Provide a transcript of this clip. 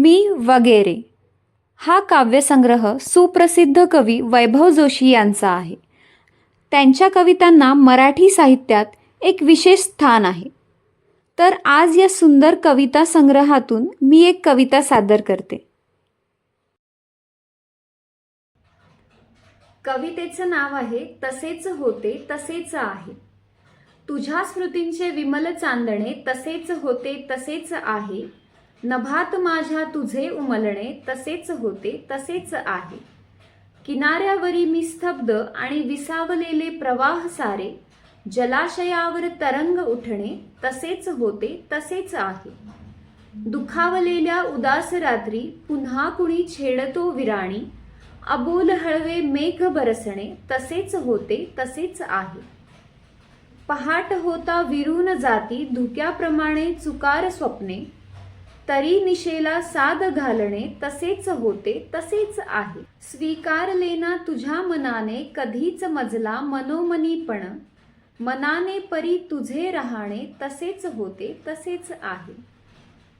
मी वगैरे. हा काव्यसंग्रह सुप्रसिद्ध कवी वैभव जोशी यांचा आहे. त्यांच्या कवितांना मराठी साहित्यात एक विशेष स्थान आहे. तर आज या सुंदर कविता संग्रहातून मी एक कविता सादर करते. कवितेचं नाव आहे तसेच होते तसेच आहे. तुझ्या स्मृतींचे विमल चांदणे तसेच होते तसेच आहे. नभात माझ्या तुझे उमलणे तसेच होते तसेच आहे. किनाऱ्यावरी मी स्तब्ध आणि विसावलेले प्रवाह सारे जलाशयावर तरंग उठणे तसेच होते तसेच आहे. दुखावलेल्या उदास रात्री पुन्हा कुणी छेडतो विराणी अबोल हळवे मेघ बरसणे तसेच होते तसेच आहे. पहाट होता विरून जाती धुक्याप्रमाणे चुकार स्वप्ने तरी निशेला साद घालणे तसेच होते तसेच आहे. स्वीकारलेना तुझ्या मनाने कधीच मजला मनोमनीपण. मनाने परी तुझे राहणे तसेच होते तसेच आहे.